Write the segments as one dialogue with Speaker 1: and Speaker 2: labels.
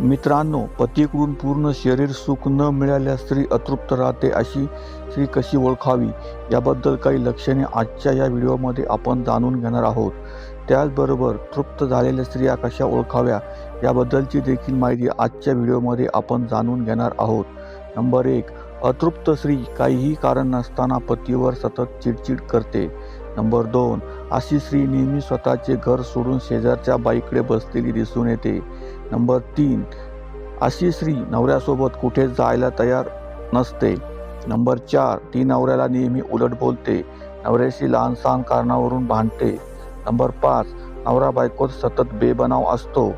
Speaker 1: मित्रांनो पतीकडून पूर्ण शरीर सुख न मिळाल्यास स्त्री अतृप्त राहते अशी स्त्री कशी ओळखावी? याबद्दल काही लक्षणे आजच्या या व्हिडिओमध्ये आपण जाणून घेणार आहोत. त्याचबरोबर तृप्त झालेल्या स्त्रिया कशा ओळखाव्या? याबद्दलची देखील माहिती आजच्या व्हिडिओमध्ये आपण जाणून घेणार आहोत. नंबर एक अतृप्त स्त्री काहीही कारण नसताना पतीवर सतत चिडचिड करते. नंबर दोन अशी स्त्री नेहमी स्वतःचे घर सोडून शेजारच्या बाईकडे बसलेली दिसून येते. नंबर तीन अशी स्त्री नवऱ्यासोबत कुठे जायला तयार नसते. नंबर चार ती नवऱ्याला नेहमी उलट बोलते नवऱ्याशी लहान सहान कारणावरून भांडते. नंबर पाच नवरा बायकोत सतत बेबनाव असतो.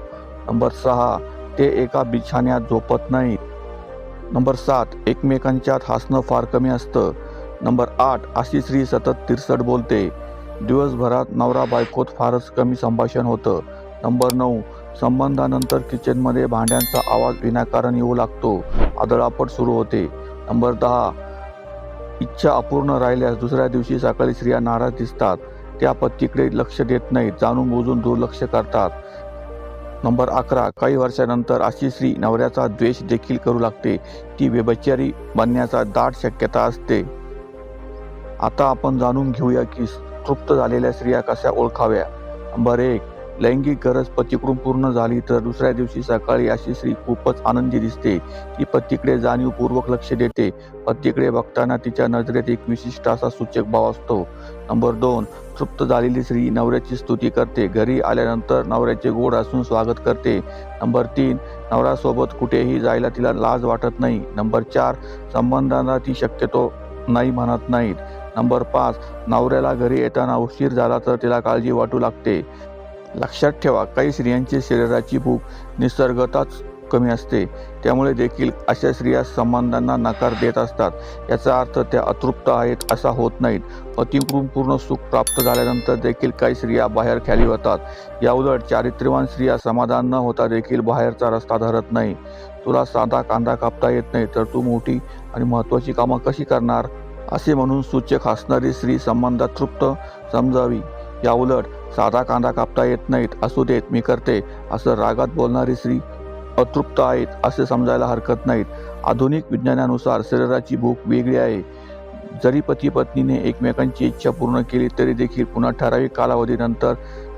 Speaker 1: नंबर सहा ते एका बिछाण्यात झोपत नाहीत. नंबर सात एकमेकांच्यात हसणं फार कमी असतं. नंबर आठ अशी स्त्री सतत तिरसट बोलते. दिवसभरात नवरा बायकोत फारच कमी संभाषण होतं. नंबर नऊ संबंधानंतर किचनमध्ये भांड्यांचा आवाज विनाकारण येऊ लागतो. आदळापट सुरू होते. नंबर दहा इच्छा अपूर्ण राहिल्यास दुसऱ्या दिवशी सकाळी स्त्रिया नाराज दिसतात. त्या पत्तीकडे लक्ष देत नाहीत जाणून बुजून दुर्लक्ष करतात. नंबर अकरा काही वर्षानंतर अशी स्त्री नवऱ्याचा द्वेष देखील करू लागते. ती व्यभिचारी बनण्याचा दाट शक्यता असते. आता आपण जाणून घेऊया की तृप्त झालेल्या स्त्रिया कशा ओळखाव्या. नंबर एक लैंगिक गरज पतीकडून पूर्ण झाली तर दुसऱ्या दिवशी सकाळी अशी स्त्री खूपच आनंदी दिसते. ती पतीकडे जाणीवपूर्वक लक्ष देते. पतीकडे बघताना तिच्या नजरेत एक विशिष्ट असा सूचक भाव असतो. नंबर दोन तृप्त झालेली स्त्री नवऱ्याची स्तुती करते. घरी आल्यानंतर नवऱ्याचे गोड असून स्वागत करते. नंबर तीन नवऱ्यासोबत कुठेही जायला तिला लाज वाटत नाही. नंबर चार संबंधांना ती शक्यतो नाही म्हणत नाहीत. नंबर पाच नवऱ्याला घरी येताना उशीर झाला तर तिला काळजी वाटू लागते. लक्षात ठेवा काही स्त्रियांची शरीराची भूक निसर्गताच कमी असते. त्यामुळे देखील अशा स्त्रिया संबंधांना नकार देत असतात. याचा अर्थ त्या अतृप्त आहेत असा होत नाहीत. पतीकडून पूर्ण सुख प्राप्त झाल्यानंतर देखील काही स्त्रिया बाहेर खाली होतात याउलट चारित्र्यवान स्त्रिया समाधान न होता देखील बाहेरचा रस्ता धरत नाही. तुला साधा कांदा कापता येत नाही तर तू मोठी आणि महत्त्वाची कामं कशी करणार? असे म्हणून सूचक हसणारी स्त्री संबंधात तृप्त समजावी. याउलट साधा कांदा कापता येत नाहीत असू देत मी करते असं रागात बोलणारी स्त्री अतृप्त आहेत असे समजायला हरकत नाहीत. आधुनिक विज्ञानानुसार शरीराची भूक वेगळी आहे. जरी पती पत्नीने एकमेकांची इच्छा पूर्ण केली तरी देखील पुन्हा ठराविक कालावधीनंतर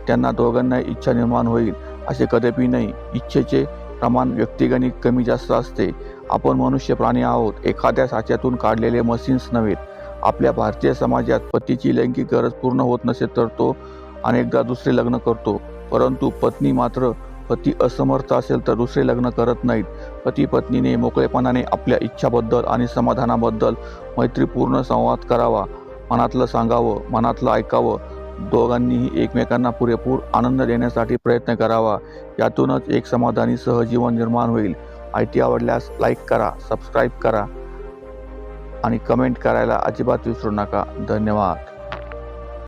Speaker 1: त्यांना दोघांना इच्छा निर्माण होईल असे कदापि नाही. इच्छेचे प्रमाण व्यक्तिगणित कमी जास्त असते. आपण मनुष्य प्राणी आहोत. एखाद्या साच्यातून काढलेले मशीन्स नव्हेत आपल्या भारतीय समाजात पतीची लैंगिक गरज पूर्ण होत नसेल तर तो अनेकदा दुसरे लग्न करतो. परंतु पत्नी मात्र पती असमर्थ असेल तर दुसरे लग्न करत नाहीत. पती पत्नीने मोकळेपणाने आपल्या इच्छाबद्दल आणि समाधानाबद्दल मैत्रीपूर्ण संवाद करावा. मनातलं सांगावं मनातलं ऐकावं दोघांनीही एकमेकांना पुरेपूर आनंद देण्यासाठी प्रयत्न करावा. यातूनच एक समाधानी सहजीवन निर्माण होईल. माहिती आवडल्यास लाईक करा सबस्क्राईब करा आणि कमेंट करायला अजिबात विसरू नका. धन्यवाद.